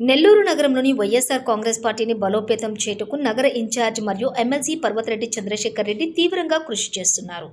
నెల్లూరు నగరంలోని వైఎస్ఆర్ కాంగ్రెస్ పార్టీని బలోపేతం చేయుటకు నగర ఇన్ఛార్జ్ మరియు ఎమ్మెల్సీ పర్వతరెడ్డి చంద్రశేఖర్ రెడ్డి తీవ్రంగా కృషి చేస్తున్నారు.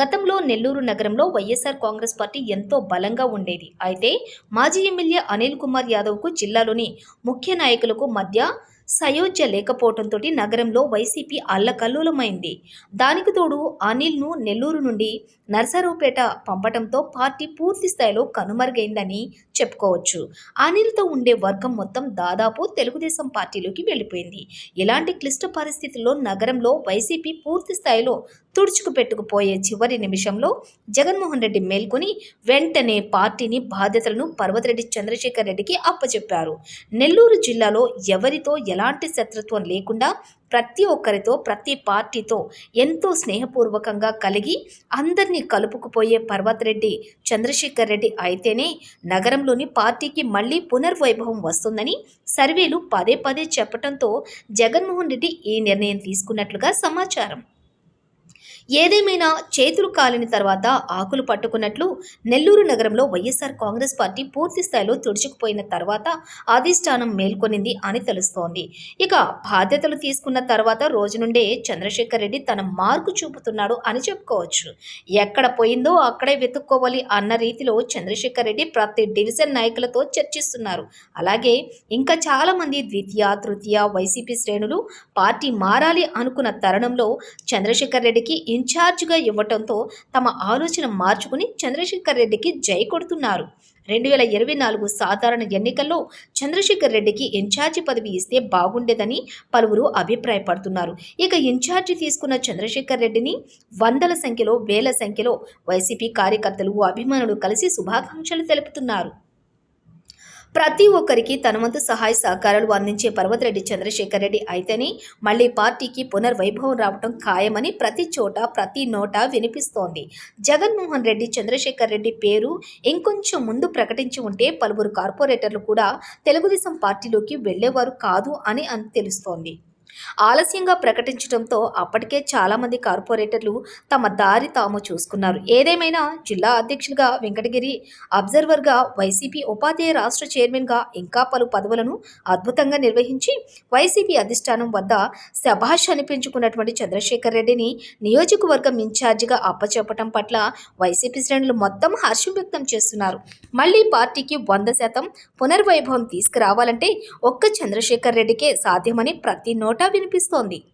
గతంలో నెల్లూరు నగరంలో వైఎస్ఆర్ కాంగ్రెస్ పార్టీ ఎంతో బలంగా ఉండేది. అయితే మాజీ ఎమ్మెల్యే అనిల్ కుమార్ యాదవ్కు జిల్లాలోని ముఖ్య నాయకులకు మధ్య సయోధ్య లేకపోవడంతో నగరంలో వైసీపీ అల్లకల్లోలమైంది. దానికి తోడు అనిల్ను నెల్లూరు నుండి నర్సరావుపేట పంపడంతో పార్టీ పూర్తి స్థాయిలో కనుమరుగైందని చెప్పుకోవచ్చు. అనిల్తో ఉండే వర్గం మొత్తం దాదాపు తెలుగుదేశం పార్టీలోకి వెళ్ళిపోయింది. ఇలాంటి క్లిష్ట పరిస్థితుల్లో నగరంలో వైసీపీ పూర్తి స్థాయిలో తుడుచుకు పెట్టుకుపోయే చివరి నిమిషంలో జగన్మోహన్ రెడ్డి మేల్కొని వెంటనే పార్టీని బాధ్యతలను పర్వతరెడ్డి చంద్రశేఖర్ రెడ్డికి అప్పచెప్పారు నెల్లూరు జిల్లాలో ఎవరితో ఎలాంటి శత్రుత్వం లేకుండా ప్రతి ఒక్కరితో ప్రతి పార్టీతో ఎంతో స్నేహపూర్వకంగా కలిగి అందరినీ కలుపుకుపోయే పర్వతరెడ్డి చంద్రశేఖర్ రెడ్డి అయితేనే నగరంలోని పార్టీకి మళ్ళీ పునర్వైభవం వస్తుందని సర్వేలు పదే పదే చెప్పడంతో జగన్మోహన్ రెడ్డి ఈ నిర్ణయం తీసుకున్నట్లుగా సమాచారం. ఏదేమైనా చేతులు కాలిన తర్వాత ఆకులు పట్టుకున్నట్లు నెల్లూరు నగరంలో వైఎస్ఆర్ కాంగ్రెస్ పార్టీ పూర్తి స్థాయిలో తుడుచుకుపోయిన తర్వాత అధిష్టానం మేల్కొనింది అని తెలుస్తోంది. ఇక బాధ్యతలు తీసుకున్న తర్వాత రోజు నుండే చంద్రశేఖర్ రెడ్డి తన మార్కు చూపుతున్నాడు అని చెప్పుకోవచ్చు. ఎక్కడ పోయిందో అక్కడే వెతుక్కోవాలి అన్న రీతిలో చంద్రశేఖర్ రెడ్డి ప్రతి డివిజన్ నాయకులతో చర్చిస్తున్నారు. అలాగే ఇంకా చాలా మంది ద్వితీయ తృతీయ వైసీపీ శ్రేణులు పార్టీ మారాలి అనుకున్న తరుణంలో చంద్రశేఖర్ రెడ్డికి ఇన్ఛార్జ్గా ఇవ్వటంతో తమ ఆలోచన మార్చుకుని చంద్రశేఖర్ రెడ్డికి జై కొడుతున్నారు. రెండు వేల ఇరవై నాలుగు సాధారణ ఎన్నికల్లో చంద్రశేఖర్ రెడ్డికి ఇన్ఛార్జి పదవి ఇస్తే బాగుండేదని పలువురు అభిప్రాయపడుతున్నారు. ఇక ఇన్ఛార్జి తీసుకున్న చంద్రశేఖర్ రెడ్డిని వందల సంఖ్యలో వేల సంఖ్యలో వైసీపీ కార్యకర్తలు అభిమానులు కలిసి శుభాకాంక్షలు తెలుపుతున్నారు. ప్రతి ఒక్కరికి తనవంతు సహాయ సహకారాలు అందించే పర్వతరెడ్డి చంద్రశేఖర్ రెడ్డి అయితేనే మళ్ళీ పార్టీకి పునర్వైభవం రావడం ఖాయమని ప్రతి చోట ప్రతి నోట వినిపిస్తోంది. జగన్మోహన్ రెడ్డి చంద్రశేఖర్ రెడ్డి పేరు ఇంకొంచెం ముందు ప్రకటించి ఉంటే పలువురు కార్పొరేటర్లు కూడా తెలుగుదేశం పార్టీలోకి వెళ్ళేవారు కాదు అని అని తెలుస్తోంది. ఆలస్యంగా ప్రకటించడంతో అప్పటికే చాలామంది కార్పొరేటర్లు తమ దారి తాము చూసుకున్నారు. ఏదేమైనా జిల్లా అధ్యక్షులుగా వెంకటగిరి అబ్జర్వర్గా వైసీపీ ఉపాధ్యాయ రాష్ట్ర చైర్మన్గా ఇంకా పలు పదవులను అద్భుతంగా నిర్వహించి వైసీపీ అధిష్టానం వద్ద శభాష్ అనిపించుకున్నటువంటి చంద్రశేఖర్ రెడ్డిని నియోజకవర్గం ఇన్ఛార్జిగా అప్పచెప్పటం పట్ల వైసీపీ శ్రేణులు మొత్తం హర్షం వ్యక్తం చేస్తున్నారు. మళ్ళీ పార్టీకి వంద శాతం పునర్వైభవం తీసుకురావాలంటే ఒక్క చంద్రశేఖర్ రెడ్డికే సాధ్యమని ప్రతి నోట వినిపిస్తోంది.